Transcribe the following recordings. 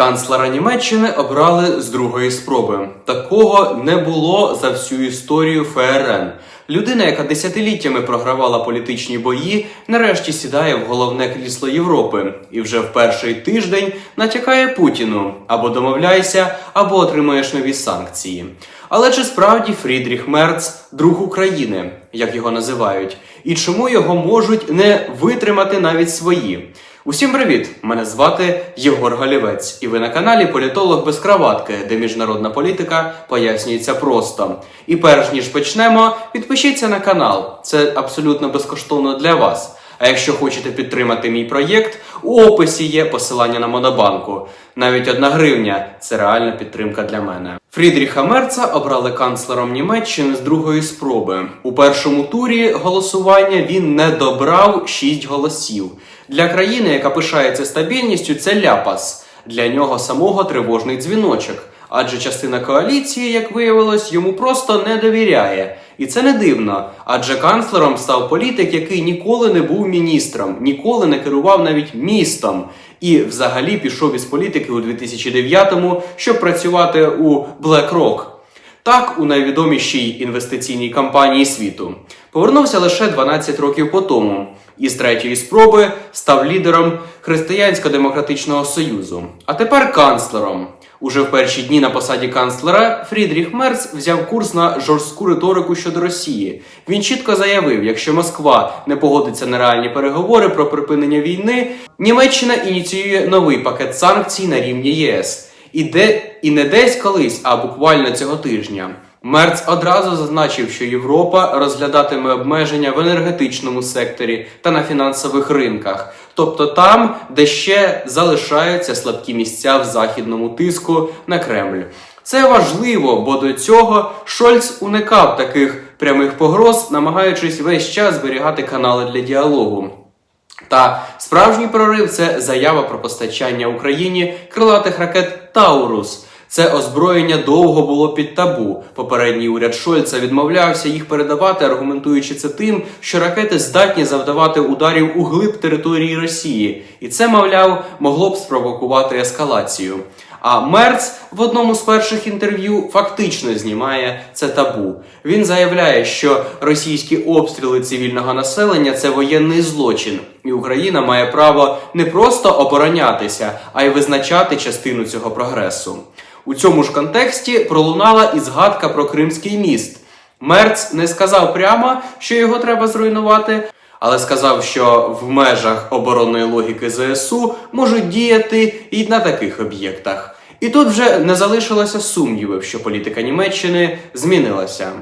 Канцлера Німеччини обрали з другої спроби. Такого не було за всю історію ФРН. Людина, яка десятиліттями програвала політичні бої, нарешті сідає в головне крісло Європи і вже в перший тиждень натякає Путіну або домовляйся, або отримаєш нові санкції. Але чи справді Фрідріх Мерц друг України, як його називають, і чому його можуть не витримати навіть свої? Усім привіт! Мене звати Єгор Галівець, і ви на каналі Політолог без краватки, де міжнародна політика пояснюється просто. І перш ніж почнемо, підпишіться на канал. Це абсолютно безкоштовно для вас. А якщо хочете підтримати мій проєкт, у описі є посилання на Монобанку. Навіть одна гривня це реальна підтримка для мене. Фрідріха Мерца обрали канцлером Німеччини з другої спроби. У першому турі голосування він не добрав 6 голосів. Для країни, яка пишається стабільністю, це ляпас. Для нього самого тривожний дзвіночок. Адже частина коаліції, як виявилось, йому просто не довіряє. І це не дивно, адже канцлером став політик, який ніколи не був міністром, ніколи не керував навіть містом. І взагалі пішов із політики у 2009-му, щоб працювати у BlackRock. Так, у найвідомішій інвестиційній компанії світу. Повернувся лише 12 років по тому і з третьої спроби став лідером Християнсько-демократичного союзу, а тепер канцлером. Уже в перші дні на посаді канцлера Фрідріх Мерц взяв курс на жорстку риторику щодо Росії. Він чітко заявив, якщо Москва не погодиться на реальні переговори про припинення війни, Німеччина ініціює новий пакет санкцій на рівні ЄС. І де і не десь колись, а буквально цього тижня. Мерц одразу зазначив, що Європа розглядатиме обмеження в енергетичному секторі та на фінансових ринках, тобто там, де ще залишаються слабкі місця в західному тиску на Кремль. Це важливо, бо до цього Шольц уникав таких прямих погроз, намагаючись весь час зберігати канали для діалогу. Та справжній прорив це заява про постачання Україні крилатих ракет Таурус. Це озброєння довго було під табу. Попередній уряд Шольца відмовлявся їх передавати, аргументуючи це тим, що ракети здатні завдавати ударів у глиб території Росії, і це, мовляв, могло б спровокувати ескалацію. А Мерц в одному з перших інтерв'ю фактично знімає це табу. Він заявляє, що російські обстріли цивільного населення це воєнний злочин, і Україна має право не просто оборонятися, а й визначати частину цього прогресу. У цьому ж контексті пролунала і згадка про Кримський міст. Мерц не сказав прямо, що його треба зруйнувати, але сказав, що в межах оборонної логіки ЗСУ можуть діяти і на таких об'єктах. І тут вже не залишилося сумнівів, що політика Німеччини змінилася.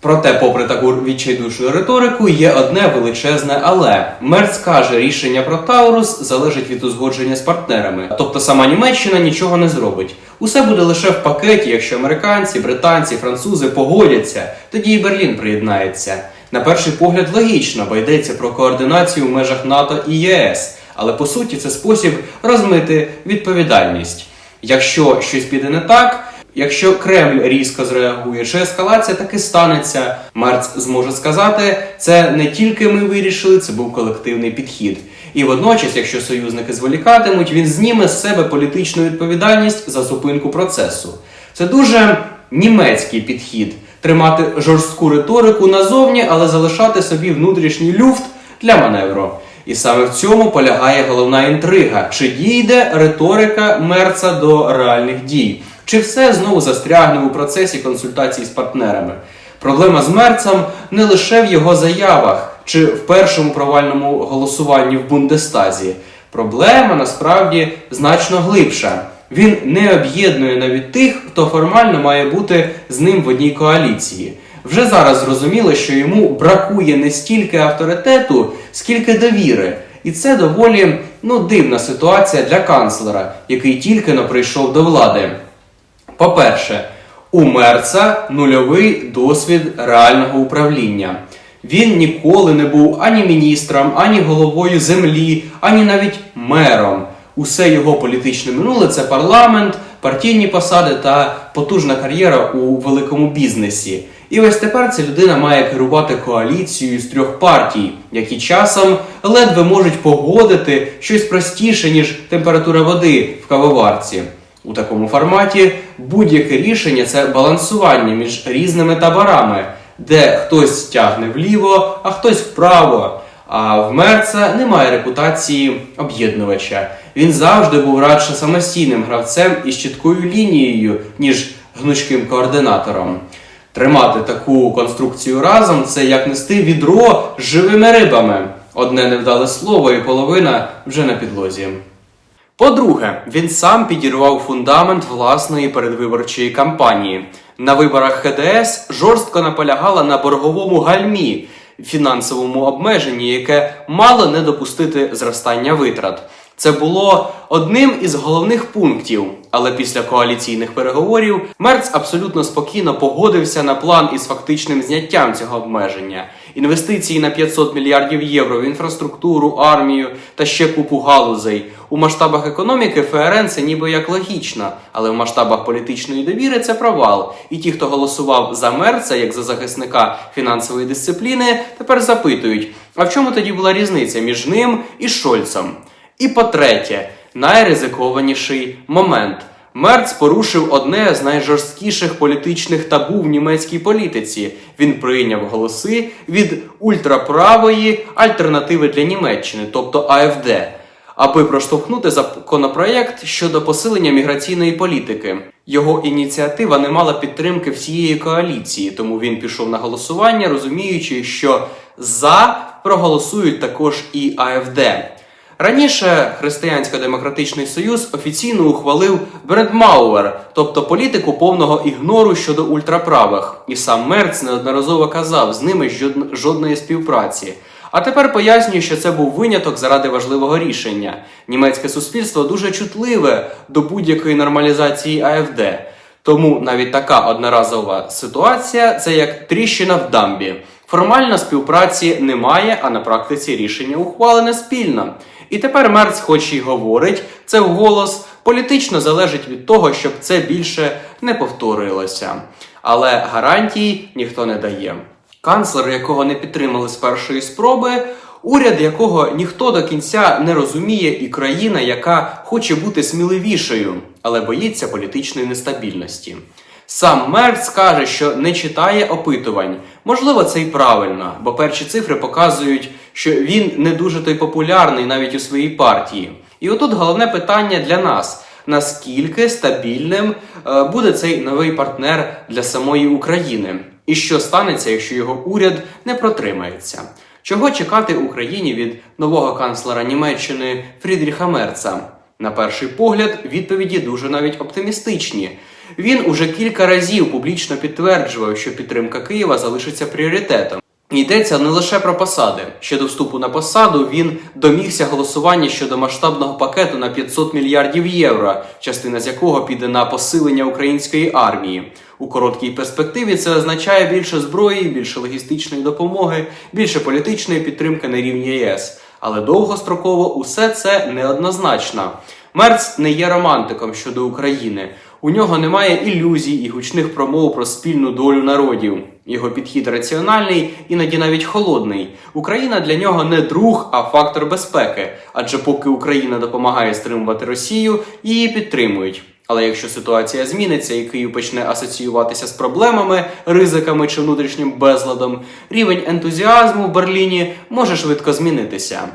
Проте, попри таку відчайдушну риторику, є одне величезне але. Мерц каже, рішення про Таурус залежить від узгодження з партнерами, тобто сама Німеччина нічого не зробить. Усе буде лише в пакеті, якщо американці, британці, французи погодяться, тоді і Берлін приєднається. На перший погляд логічно, бо йдеться про координацію в межах НАТО і ЄС, але по суті це спосіб розмити відповідальність. Якщо щось піде не так. Якщо Кремль різко зреагує, чи ескалація таки станеться, Марц зможе сказати, це не тільки ми вирішили, це був колективний підхід. І водночас, якщо союзники зволікатимуть, він зніме з себе політичну відповідальність за зупинку процесу. Це дуже німецький підхід тримати жорстку риторику назовні, але залишати собі внутрішній люфт для маневру. І саме в цьому полягає головна інтрига: чи дійде риторика Мерца до реальних дій? Чи все знову застрягне у процесі консультацій з партнерами? Проблема з Мерцем не лише в його заявах чи в першому провальному голосуванні в Бундестазі. Проблема насправді значно глибша. Він не об'єднує навіть тих, хто формально має бути з ним в одній коаліції. Вже зараз зрозуміло, що йому бракує не стільки авторитету, скільки довіри. І це доволі ну, дивна ситуація для канцлера, який тільки но прийшов до влади. По-перше, у Мерца нульовий досвід реального управління. Він ніколи не був ані міністром, ані головою землі, ані навіть мером. Усе його політичне минуле це парламент, партійні посади та потужна кар'єра у великому бізнесі. І ось тепер ця людина має керувати коаліцією з трьох партій, які часом ледве можуть погодити щось простіше, ніж температура води в кавоварці. У такому форматі будь-яке рішення це балансування між різними таборами, де хтось тягне вліво, а хтось вправо. А в Мерца немає репутації об'єднувача. Він завжди був радше самостійним гравцем із чіткою лінією, ніж гнучким координатором. Тримати таку конструкцію разом це як нести відро з живими рибами. Одне невдале слово і половина вже на підлозі. По-друге, він сам підірвав фундамент власної передвиборчої кампанії. На виборах ХДС жорстко наполягала на борговому гальмі, фінансовому обмеженні, яке мало не допустити зростання витрат. Це було одним із головних пунктів, але після коаліційних переговорів Мерц абсолютно спокійно погодився на план із фактичним зняттям цього обмеження. Інвестиції на 500 мільярдів євро в інфраструктуру, армію та ще купу галузей. У масштабах економіки ФРН це ніби як логічно, але в масштабах політичної довіри це провал. І ті, хто голосував за Мерца як за захисника фінансової дисципліни, тепер запитують: а в чому тоді була різниця між ним і Шольцем? І по-третє, найризикованіший момент. Мерц порушив одне з найжорсткіших політичних табу в німецькій політиці. Він прийняв голоси від ультраправої альтернативи для Німеччини, тобто АФД, аби проштовхнути законопроєкт щодо посилення міграційної політики. Його ініціатива не мала підтримки всієї коаліції, тому він пішов на голосування, розуміючи, що за проголосують також і АФД. Раніше Християнсько-демократичний союз офіційно ухвалив Брендмауер, тобто політику повного ігнору щодо ультраправих, і сам Мерц неодноразово казав з ними жодної співпраці. А тепер пояснюю, що це був виняток заради важливого рішення. Німецьке суспільство дуже чутливе до будь-якої нормалізації АФД. Тому навіть така одноразова ситуація це як тріщина в дамбі. Формально співпраці немає, а на практиці рішення ухвалене спільно. І тепер Мерц, хоч і говорить це вголос, політично залежить від того, щоб це більше не повторилося. Але гарантій ніхто не дає. Канцлер, якого не підтримали з першої спроби, уряд, якого ніхто до кінця не розуміє, і країна, яка хоче бути сміливішою, але боїться політичної нестабільності. Сам Мерц каже, що не читає опитувань. Можливо, це і правильно, бо перші цифри показують, що він не дуже той популярний навіть у своїй партії. І отут головне питання для нас: наскільки стабільним е, буде цей новий партнер для самої України? І що станеться, якщо його уряд не протримається? Чого чекати Україні від нового канцлера Німеччини Фрідріха Мерца? На перший погляд, відповіді дуже навіть оптимістичні. Він уже кілька разів публічно підтверджував, що підтримка Києва залишиться пріоритетом. Йдеться не лише про посади. Ще до вступу на посаду він домігся голосування щодо масштабного пакету на 500 мільярдів євро, частина з якого піде на посилення української армії. У короткій перспективі це означає більше зброї, більше логістичної допомоги, більше політичної підтримки на рівні ЄС. Але довгостроково усе це неоднозначно. Мерц не є романтиком щодо України. У нього немає ілюзій і гучних промов про спільну долю народів. Його підхід раціональний, іноді навіть холодний. Україна для нього не друг, а фактор безпеки. Адже поки Україна допомагає стримувати Росію, її підтримують. Але якщо ситуація зміниться і Київ почне асоціюватися з проблемами, ризиками чи внутрішнім безладом, рівень ентузіазму в Берліні може швидко змінитися.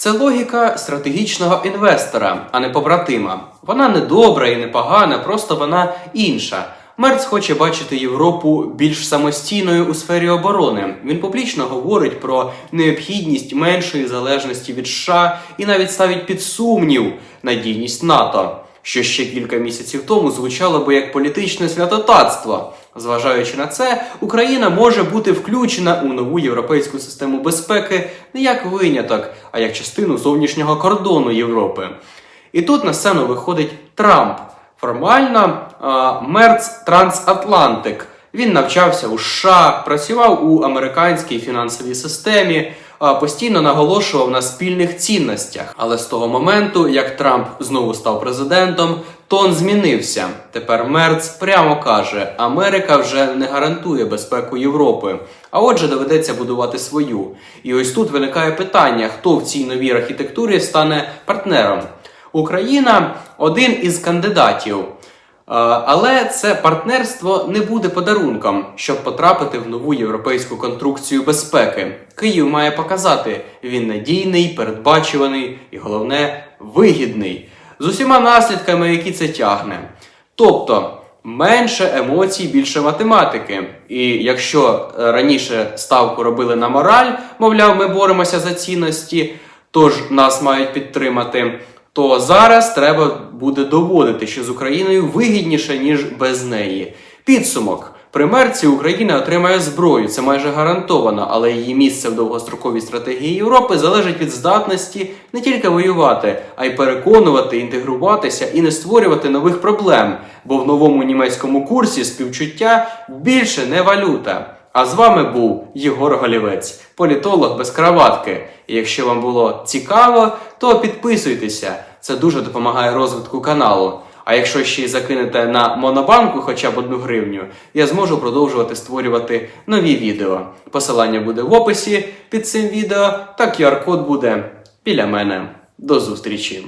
Це логіка стратегічного інвестора, а не побратима. Вона не добра і не погана, просто вона інша. Мерц хоче бачити Європу більш самостійною у сфері оборони. Він публічно говорить про необхідність меншої залежності від США і навіть ставить під сумнів надійність НАТО, що ще кілька місяців тому звучало би як політичне святотатство. Зважаючи на це, Україна може бути включена у нову європейську систему безпеки не як виняток, а як частину зовнішнього кордону Європи. І тут на сцену виходить Трамп. Формально Мерц Трансатлантик. Він навчався у США, працював у американській фінансовій системі, постійно наголошував на спільних цінностях. Але з того моменту, як Трамп знову став президентом, тон змінився. Тепер Мерц прямо каже: Америка вже не гарантує безпеку Європи. А отже, доведеться будувати свою. І ось тут виникає питання, хто в цій новій архітектурі стане партнером. Україна один із кандидатів. Е, Але це партнерство не буде подарунком, щоб потрапити в нову європейську конструкцію безпеки. Київ має показати, він надійний, передбачуваний і головне вигідний з усіма наслідками, які це тягне. Тобто менше емоцій, більше математики. І якщо е, раніше ставку робили на мораль, мовляв, ми боремося за цінності, тож нас мають підтримати, то зараз треба буде доводити, що з Україною вигідніше, ніж без неї. Підсумок. При мерці Україна отримає зброю, це майже гарантовано, але її місце в довгостроковій стратегії Європи залежить від здатності не тільки воювати, а й переконувати, інтегруватися і не створювати нових проблем. Бо в новому німецькому курсі співчуття більше не валюта. А з вами був Єгор Голівець, політолог без краватки. І якщо вам було цікаво, то підписуйтеся. Це дуже допомагає розвитку каналу. А якщо ще й закинете на монобанку хоча б одну гривню, я зможу продовжувати створювати нові відео. Посилання буде в описі під цим відео, та QR-код буде біля мене. До зустрічі!